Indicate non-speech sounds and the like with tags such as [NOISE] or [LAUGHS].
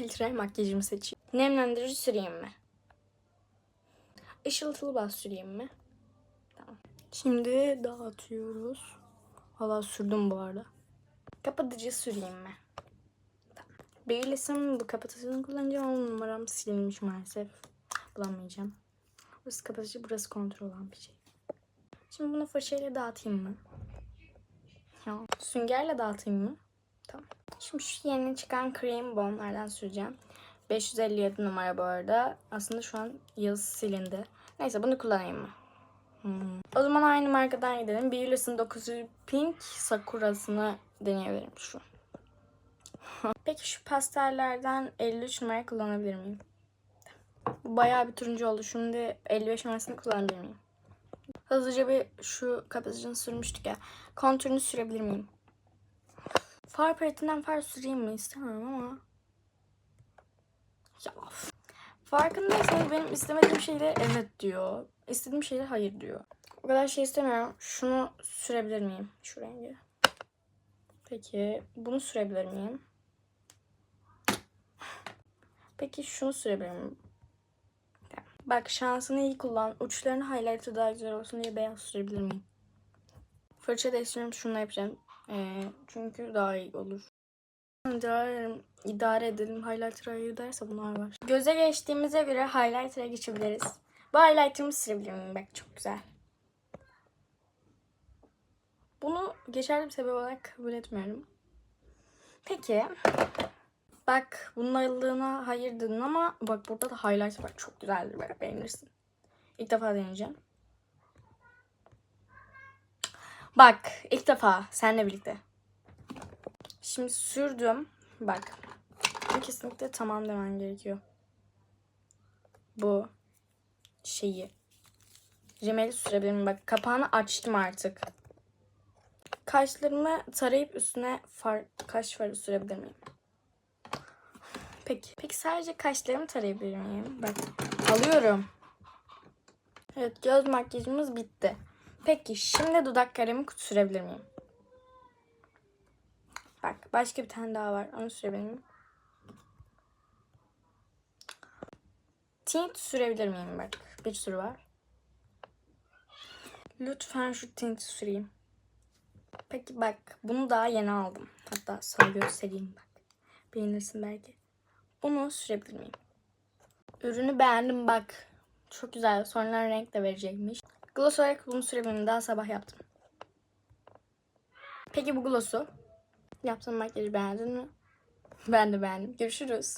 filtre makyajımı seçeyim. Nemlendirici süreyim mi? Işıltılı baz süreyim mi? Tamam. Şimdi dağıtıyoruz. Valla sürdüm bu arada. Kapatıcı süreyim mi? Tamam. Babyliss'in bu kapatıcısını kullanacağım ama numaram silinmiş maalesef. Bulamayacağım. Burası kapatıcı, burası kontrol olan bir şey. Şimdi bunu fırçayla dağıtayım mı? Ya, süngerle dağıtayım mı? Tamam. Şimdi şu yeni çıkan cream bonlardan süreceğim. 557 numara bu arada. Aslında şu an yazısı silindi. Neyse bunu kullanayım mı? Hmm. O zaman aynı markadan gidelim. Beulas'ın 900 Pink Sakura'sını deneyebilirim şu. [LAUGHS] Peki şu pastellerden 53 numara kullanabilir miyim? Bu bayağı bir turuncu oldu. Şimdi 55 numarasını kullanabilir miyim? Hızlıca bir şu kapatıcını sürmüştük ya. Kontürünü sürebilir miyim? Far paletinden far süreyim mi istemiyorum ama. Ya. Farkındaysanız benim istemediğim şeyde evet diyor. İstediğim şeyde hayır diyor. O kadar şey istemiyorum. Şunu sürebilir miyim? Şu rengi. Peki bunu sürebilir miyim? Peki şunu sürebilir miyim? Bak şansını iyi kullan. Uçlarını highlight'ı daha güzel olsun diye beyaz sürebilir miyim? Fırça değiştiriyorum. Şunu yapacağım. Ee, çünkü daha iyi olur. Edelim, idare edelim. Highlighter'a hayır derse bunlar var. Göze geçtiğimize göre highlighter'a geçebiliriz. Bu highlighter'ımı sürebilir miyim? Bak çok güzel. Bunu geçerli bir sebep olarak kabul etmiyorum. Peki. Bak bunun ayıldığına hayır dedin ama bak burada da highlighter var. Çok güzeldir bak beğenirsin. İlk defa deneyeceğim. Bak ilk defa seninle birlikte. Şimdi sürdüm. Bak. Kesinlikle tamam demen gerekiyor. Bu şeyi. Rimeli sürebilirim. Bak kapağını açtım artık. Kaşlarımı tarayıp üstüne far, kaş farı sürebilir miyim? Peki. Peki sadece kaşlarımı tarayabilir miyim? Bak alıyorum. Evet göz makyajımız bitti. Peki şimdi dudak kalemi sürebilir miyim? Bak başka bir tane daha var. Onu sürebilir miyim? Tint sürebilir miyim bak. Bir sürü var. Lütfen şu tinti süreyim. Peki bak bunu daha yeni aldım. Hatta sana göstereyim bak. Beğenirsin belki. Bunu sürebilir miyim? Ürünü beğendim bak. Çok güzel. Sonradan renk de verecekmiş. Gloss olarak bunu sürebilir miyim? Daha sabah yaptım. Peki bu gloss'u? Yaptığım makyajı beğendin mi? Ben de beğendim. Görüşürüz.